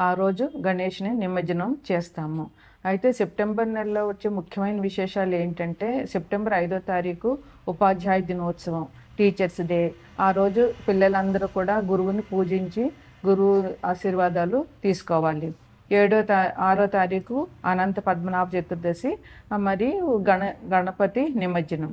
ఆ రోజు గణేష్ని నిమజ్జనం చేస్తాము. అయితే సెప్టెంబర్ నెలలో వచ్చే ముఖ్యమైన విశేషాలు ఏంటంటే సెప్టెంబర్ ఐదో తారీఖు ఉపాధ్యాయ దినోత్సవం టీచర్స్ డే. ఆ రోజు పిల్లలందరూ కూడా గురువుని పూజించి గురువు ఆశీర్వాదాలు తీసుకోవాలి. ఏడో తా ఆరో తారీఖు అనంత పద్మనాభ చతుర్దశి మరి మరియు గణ గణపతి నిమజ్జనం.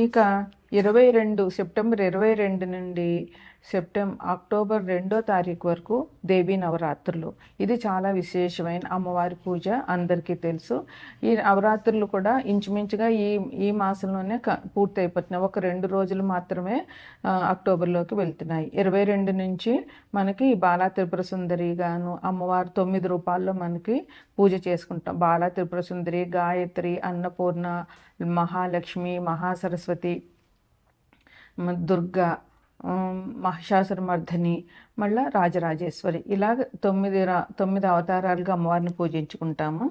ఇక ఇరవై రెండు సెప్టెంబర్ ఇరవై రెండు నుండి సెప్టెంబర్ అక్టోబర్ రెండో తారీఖు వరకు దేవీ నవరాత్రులు. ఇది చాలా విశేషమైన అమ్మవారి పూజ అందరికీ తెలుసు. ఈ నవరాత్రులు కూడా ఇంచుమించుగా ఈ ఈ మాసంలోనే క పూర్తి అయిపోతున్నాయి ఒక రెండు రోజులు మాత్రమే అక్టోబర్లోకి వెళ్తున్నాయి. ఇరవై రెండు నుంచి మనకి బాలా త్రిపుర సుందరి గాను అమ్మవారు తొమ్మిది రూపాల్లో మనకి పూజ చేసుకుంటాం. బాలా త్రిపుర సుందరి గాయత్రి అన్నపూర్ణ మహాలక్ష్మి మహాసరస్వతి దుర్గా మహిషాసురమర్ధని మళ్ళా రాజరాజేశ్వరి. ఇలాగ తొమ్మిది రా తొమ్మిది అవతారాలుగా అమ్మవారిని పూజించుకుంటాము.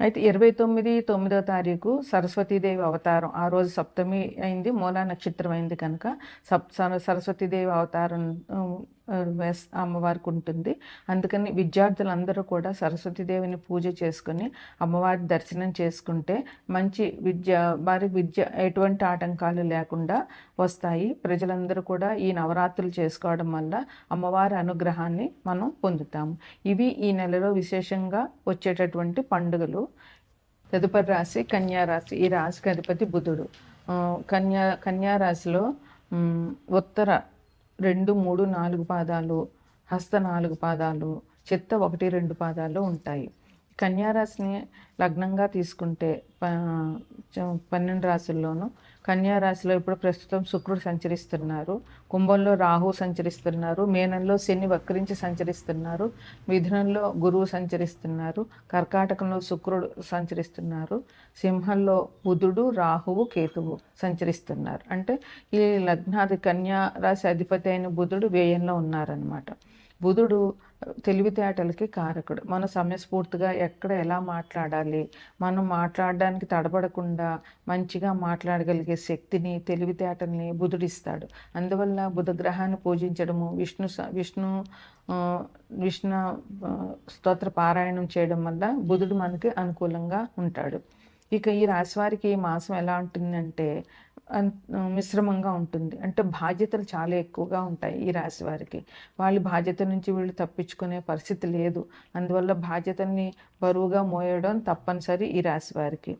అయితే ఇరవై తొమ్మిది తొమ్మిదో తారీఖు సరస్వతీదేవి అవతారం. ఆ రోజు సప్తమి అయింది మూలా నక్షత్రం అయింది కనుక సప్ సర- సరస్వతీదేవి అవతారం అమ్మవారికి ఉంటుంది అందుకని విద్యార్థులందరూ కూడా సరస్వతీదేవిని పూజ చేసుకుని అమ్మవారి దర్శనం చేసుకుంటే మంచి విద్య వారి విద్య ఎటువంటి ఆటంకాలు లేకుండా వస్తాయి. ప్రజలందరూ కూడా ఈ నవరాత్రులు చేసుకోవడం వల్ల అమ్మవారి అనుగ్రహాన్ని మనం పొందుతాము. ఇవి ఈ నెలలో విశేషంగా వచ్చేటటువంటి పండుగలు. తదుపరి రాశి కన్యా రాశి. ఈ రాశికి అధిపతి బుధుడు. కన్యా కన్యా రాశిలో ఉత్తర రెండు మూడు నాలుగు పాదాలు హస్త నాలుగు పాదాలు చిత్త ఒకటి రెండు పాదాలు ఉంటాయి. కన్యారాశిని లగ్నంగా తీసుకుంటే ప- చ- పన్నెండు రాసుల్లోనూ కన్యారాశిలో ఇప్పుడు ప్రస్తుతం శుక్రుడు సంచరిస్తున్నారు. కుంభంలో రాహు సంచరిస్తున్నారు. మేనంలో శని వక్రించి సంచరిస్తున్నారు. మిథునంలో గురువు సంచరిస్తున్నారు. కర్కాటకంలో శుక్రుడు సంచరిస్తున్నారు. సింహంలో బుధుడు రాహువు కేతువు సంచరిస్తున్నారు. అంటే ఈ లగ్నాది కన్యా రాశి అధిపతి అయిన బుధుడు వ్యయంలో ఉన్నారనమాట బుధుడు తెలివితేటలకి కారకుడు. మన సమయస్ఫూర్తిగా ఎక్కడ ఎలా మాట్లాడాలి? మనం మాట్లాడడానికి తడబడకుండా మంచిగా మాట్లాడగలిగే శక్తిని తెలివితేటల్ని బుధుడిస్తాడు. అందువల్ల బుధగ్రహాన్ని పూజించడము విష్ణు స- విష్ణు విష్ణు స్తోత్ర పారాయణం చేయడం వల్ల బుధుడు మనకి అనుకూలంగా ఉంటాడు. ఇక ఈ రాశి వారికి ఈ మాసం ఎలా ఉంటుందంటే మిశ్రమంగా ఉంటుంది. అంటే బాధ్యతలు చాలా ఎక్కువగా ఉంటాయి ఈ రాశి వారికి. వాళ్ళ బాధ్యత నుంచి వీళ్ళు తప్పించుకునే పరిస్థితి లేదు. అందువల్ల బాధ్యతల్ని బరువుగా మోయడం తప్పనిసరి ఈ రాశి వారికి.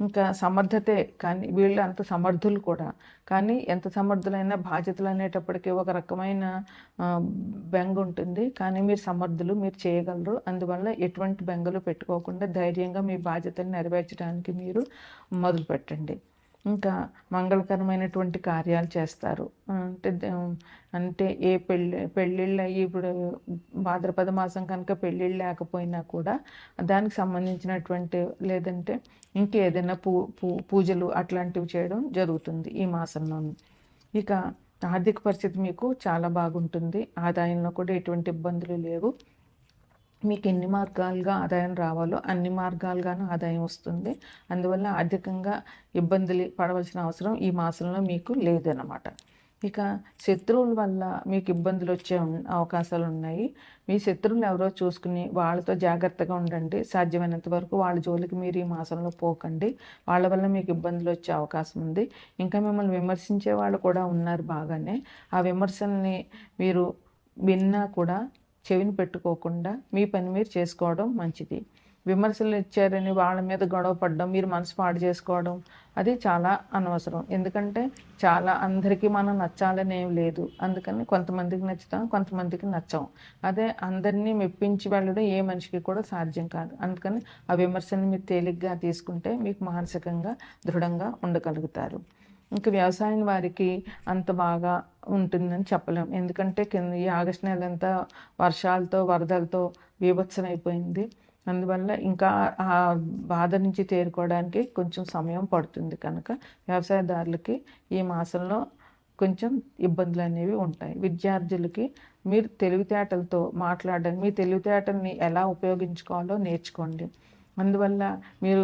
ఇంకా సమర్థతే కానీ వీళ్ళు అంత సమర్థులు కూడా. కానీ ఎంత సమర్థులైనా బాధ్యతలు అనేటప్పటికీ ఒక రకమైన బెంగ ఉంటుంది. కానీ మీరు సమర్థులు మీరు చేయగలరు. అందువల్ల ఎటువంటి బెంగలు పెట్టుకోకుండా ధైర్యంగా మీ బాధ్యతలు నెరవేర్చడానికి మీరు మొదలు పెట్టండి ఇంకా మంగళకరమైనటువంటి కార్యాలు చేస్తారు. అంటే అంటే ఏ పెళ్ళి పెళ్ళిళ్ళు అయ్యి ఇప్పుడు భాద్రపద మాసం కనుక పెళ్ళిళ్ళు లేకపోయినా కూడా దానికి సంబంధించినటువంటి లేదంటే ఇంకేదైనా పూ పూ పూజలు అట్లాంటివి చేయడం జరుగుతుంది ఈ మాసంలో ఇక ఆర్థిక పరిస్థితి మీకు చాలా బాగుంటుంది. ఆదాయంలో కూడా ఎటువంటి ఇబ్బందులు లేవు. మీకు ఎన్ని మార్గాలుగా ఆదాయం రావాలో అన్ని మార్గాలుగాను ఆదాయం వస్తుంది. అందువల్ల ఆర్థికంగా ఇబ్బందులు పడవలసిన అవసరం ఈ మాసంలో మీకు లేదన్నమాట. ఇక శత్రువుల వల్ల మీకు ఇబ్బందులు వచ్చే ఉన్- అవకాశాలు ఉన్నాయి. మీ శత్రువులు ఎవరో చూసుకుని వాళ్ళతో జాగ్రత్తగా ఉండండి. సాధ్యమైనంత వరకు వాళ్ళ జోలికి మీరు ఈ మాసంలో పోకండి. వాళ్ళ వల్ల మీకు ఇబ్బందులు వచ్చే అవకాశం ఉంది. ఇంకా మిమ్మల్ని విమర్శించే వాళ్ళు కూడా ఉన్నారు బాగానే. ఆ విమర్శల్ని మీరు విన్నా కూడా చెవిని పెట్టుకోకుండా మీ పని మీరు చేసుకోవడం మంచిది. విమర్శలు ఇచ్చారని వాళ్ళ మీద గొడవ పడడం మీరు మనసు పాడు చేసుకోవడం అది చాలా అనవసరం. ఎందుకంటే చాలా అందరికీ మనం నచ్చాలని ఏం లేదు. అందుకని కొంతమందికి నచ్చుతాం కొంతమందికి నచ్చం. అదే అందరినీ మెప్పించి వెళ్ళడం ఏ మనిషికి కూడా సాధ్యం కాదు. అందుకని ఆ విమర్శని మీరు తేలిగ్గా తీసుకుంటే మీకు మానసికంగా దృఢంగా ఉండగలుగుతారు. ఇంకా వ్యవసాయం వారికి అంత బాగా ఉంటుందని చెప్పలేం. ఎందుకంటే కింద ఈ ఆగస్టు నెల అంతా వర్షాలతో వరదలతో బీభత్సం అయిపోయింది. అందువల్ల ఇంకా ఆ బాధ నుంచి తేరుకోవడానికి కొంచెం సమయం పడుతుంది కనుక వ్యవసాయదారులకి ఈ మాసంలో కొంచెం ఇబ్బందులు అనేవి ఉంటాయి. విద్యార్థులకి మీరు తెలివితేటలతో మాట్లాడడం. మీ తెలివితేటల్ని ఎలా ఉపయోగించుకోవాలో నేర్చుకోండి. అందువల్ల మీరు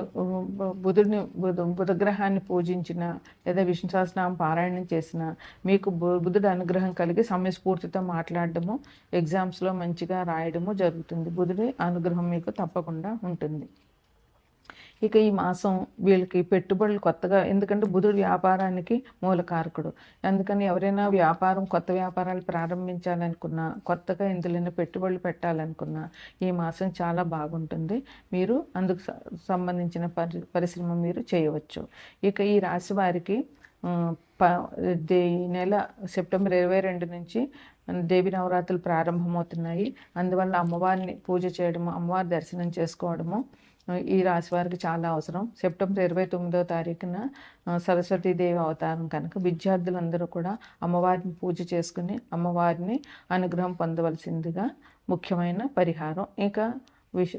బుధుడిని బుధ బుధగ్రహాన్ని పూజించిన లేదా విష్ణు సహస్రనామం పారాయణం చేసిన మీకు బు- బుధుడి అనుగ్రహం కలిగి సమయస్ఫూర్తితో మాట్లాడడము ఎగ్జామ్స్లో మంచిగా రాయడము జరుగుతుంది. బుధుడి అనుగ్రహం మీకు తప్పకుండా ఉంటుంది. ఇక ఈ మాసం వీళ్ళకి పెట్టుబడులు కొత్తగా ఎందుకంటే బుధుడు వ్యాపారానికి మూలకారకుడు అందుకని ఎవరైనా వ్యాపారం కొత్త వ్యాపారాలు ప్రారంభించాలనుకున్నా కొత్తగా ఇందులోనే పెట్టుబడులు పెట్టాలనుకున్నా ఈ మాసం చాలా బాగుంటుంది. మీరు అందుకు సంబంధించిన పరి పరిశ్రమ మీరు చేయవచ్చు. ఇక ఈ రాశి వారికి ప ఈ నెల సెప్టెంబర్ ఇరవై రెండు నుంచి దేవి నవరాత్రులు ప్రారంభమవుతున్నాయి. అందువల్ల అమ్మవారిని పూజ చేయడము అమ్మవారి దర్శనం చేసుకోవడము ఈ రాశి వారికి చాలా అవసరం. సెప్టెంబర్ ఇరవై తొమ్మిదో తారీఖున సరస్వతీదేవి అవతారం కనుక విద్యార్థులందరూ కూడా అమ్మవారిని పూజ చేసుకుని అమ్మవారిని అనుగ్రహం పొందవలసిందిగా ముఖ్యమైన పరిహారం. ఇక విష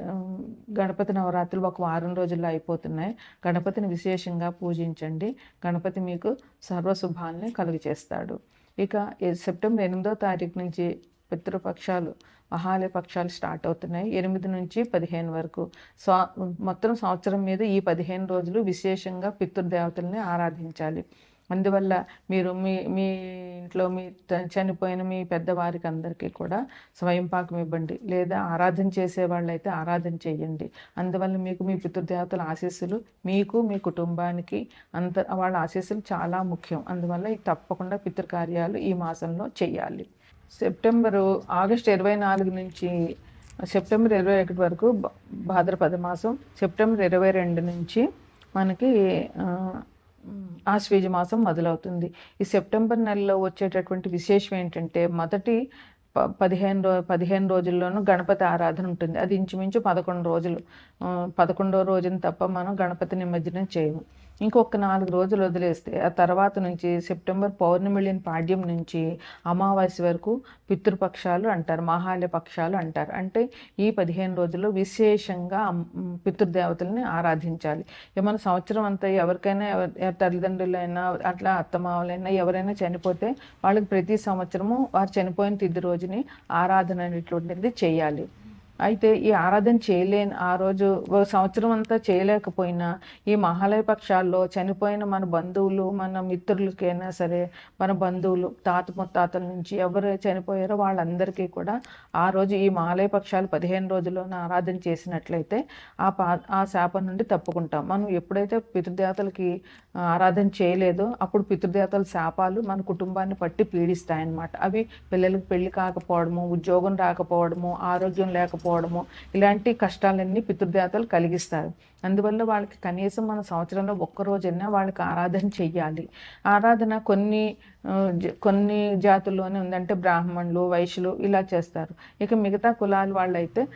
గణపతి నవరాత్రులు ఒక వారం రోజుల్లో అయిపోతున్నాయి. గణపతిని విశేషంగా పూజించండి. గణపతి మీకు సర్వశుభాల్ని కలుగజేస్తాడు. ఇక సెప్టెంబర్ ఎనిమిదో తారీఖు నుంచి పితృపక్షాలు మహాలయ పక్షాలు స్టార్ట్ అవుతున్నాయి. ఎనిమిది నుంచి పదిహేను వరకు. స్వా మొత్తం సంవత్సరం మీద ఈ పదిహేను రోజులు విశేషంగా పితృదేవతల్ని ఆరాధించాలి. అందువల్ల మీరు మీ మీ ఇంట్లో మీ చనిపోయిన మీ పెద్దవారికి అందరికీ కూడా స్వయం పాకం ఇవ్వండి. లేదా ఆరాధన చేసే వాళ్ళైతే ఆరాధన చేయండి. అందువల్ల మీకు మీ పితృదేవతల ఆశీస్సులు మీకు మీ కుటుంబానికి అంత వాళ్ళ ఆశీస్సులు చాలా ముఖ్యం. అందువల్ల ఇది తప్పకుండా పితృకార్యాలు ఈ మాసంలో చేయాలి. సెప్టెంబరు ఆగస్ట్ ఇరవై నాలుగు నుంచి సెప్టెంబర్ ఇరవై ఒకటి వరకు భాద్రపద మాసం సెప్టెంబర్ ఇరవై రెండు నుంచి మనకి ఆశ్వీజ ఆశ్వేజ మాసం మొదలవుతుంది. ఈ సెప్టెంబర్ నెలలో వచ్చేటటువంటి విశేషం ఏంటంటే మొదటి ప- పదిహేను రో పదిహేను రోజుల్లోనూ గణపతి ఆరాధన ఉంటుంది. అది ఇంచుమించు పదకొండు రోజులు. పదకొండో రోజున తప్ప మనం గణపతి నిమజ్జనం చేయము. ఇంకొక నాలుగు రోజులు వదిలేస్తే ఆ తర్వాత నుంచి సెప్టెంబర్ పౌర్ణమి పాడ్యం నుంచి అమావాస్య వరకు పితృపక్షాలు అంటారు మహాలయ పక్షాలు అంటారు. అంటే ఈ పదిహేను రోజుల్లో విశేషంగా పితృదేవతల్ని ఆరాధించాలి. ఏమైనా సంవత్సరం అంతా ఎవరికైనా ఎవరి తల్లిదండ్రులైనా అట్లా అత్తమామలైనా ఎవరైనా చనిపోతే వాళ్ళకి ప్రతి సంవత్సరము వారు చనిపోయిన తిది రోజుని ఆరాధన అనేటువంటిది చేయాలి. అయితే ఈ ఆరాధన చేయలేని ఆ రోజు ఒక సంవత్సరం అంతా చేయలేకపోయినా ఈ మహాలయ పక్షాల్లో చనిపోయిన మన బంధువులు మన మిత్రులకైనా సరే మన బంధువులు తాత ముత్తాతల నుంచి ఎవరు చనిపోయారో వాళ్ళందరికీ కూడా ఆ రోజు ఈ మహాలయ పక్షాలు పదిహేను రోజుల్లోనే ఆరాధన చేసినట్లయితే ఆ పా ఆ శాపం నుండి తప్పుకుంటాం. మనం ఎప్పుడైతే పితృదేవతలకి ఆరాధన చేయలేదో అప్పుడు పితృదేవతల శాపాలు మన కుటుంబాన్ని పట్టి పీడిస్తాయన్నమాట. అవి పిల్లలకు పెళ్ళి కాకపోవడము ఉద్యోగం రాకపోవడము ఆరోగ్యం లేకపోవడము ఇలాంటి కష్టాలన్నీ పితృదేవతలు కలిగిస్తారు. అందువల్ల వాళ్ళకి కనీసం మన సంవత్సరంలో ఒక్క రోజైనా వాళ్ళకి ఆరాధన చెయ్యాలి. ఆరాధన కొన్ని జ- కొన్ని జాతుల్లోనే ఉందంటే బ్రాహ్మణులు వైశ్యులు ఇలా చేస్తారు. ఇక మిగతా కులాల వాళ్ళైతే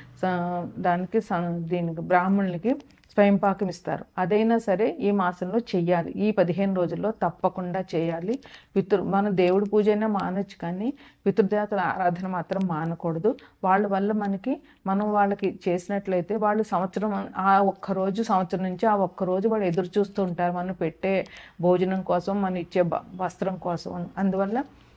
దానికి దీనికి బ్రాహ్మణులకి స్వయం పాకం ఇస్తారు అదైనా సరే ఈ మాసంలో చెయ్యాలి. ఈ పదిహేను రోజుల్లో తప్పకుండా చేయాలి పితృ మన దేవుడి పూజ అయినా మానొచ్చు కానీ పితృదేవతల ఆరాధన మాత్రం మానకూడదు. వాళ్ళ వల్ల మనకి మనం వాళ్ళకి చేసినట్లయితే వాళ్ళు సంవత్సరం ఆ ఒక్క రోజు సంవత్సరం నుంచి ఆ ఒక్క రోజు వాళ్ళు ఎదురు చూస్తూ ఉంటారు. మనం పెట్టే భోజనం కోసం మనం ఇచ్చే వస్త్రం కోసం. అందువల్ల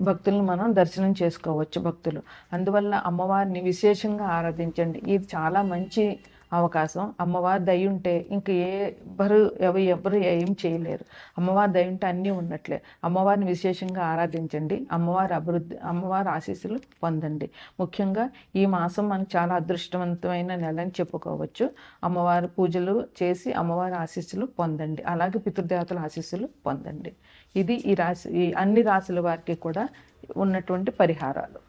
భక్తులను మనం దర్శనం చేసుకోవచ్చు భక్తులు. అందువల్ల అమ్మవారిని విశేషంగా ఆరాధించండి. ఇది చాలా మంచి అవకాశం. అమ్మవారి దయ ఉంటే ఇంక ఏ ఎవ్వరు ఎవరు ఏం చేయలేరు. అమ్మవారి దయ ఉంటే అన్నీ ఉన్నట్లే. అమ్మవారిని విశేషంగా ఆరాధించండి. అమ్మవారి అభివృద్ధి అమ్మవారి ఆశీస్సులు పొందండి. ముఖ్యంగా ఈ మాసం మనకు చాలా అదృష్టవంతమైన నెల అని చెప్పుకోవచ్చు. అమ్మవారి పూజలు చేసి అమ్మవారి ఆశీస్సులు పొందండి. అలాగే పితృదేవతల ఆశీస్సులు పొందండి. ఇది ఈ రాశి ఈ అన్ని రాశుల వారికి కూడా ఉన్నటువంటి పరిహారాలు.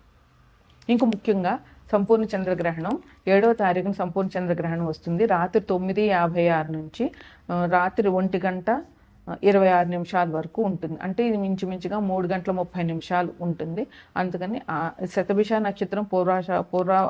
ఇంకా ముఖ్యంగా సంపూర్ణ చంద్రగ్రహణం. ఏడవ తారీఖున సంపూర్ణ చంద్రగ్రహణం వస్తుంది. రాత్రి తొమ్మిది యాభై ఆరు నుంచి రాత్రి ఒంటి గంట ఇరవై ఆరు నిమిషాల వరకు ఉంటుంది. అంటే ఇది మించుమించుగా మూడు గంటల ముప్పై నిమిషాలు ఉంటుంది. అందుకని శతభిష నక్షత్రం పూర్వాష పూర్వ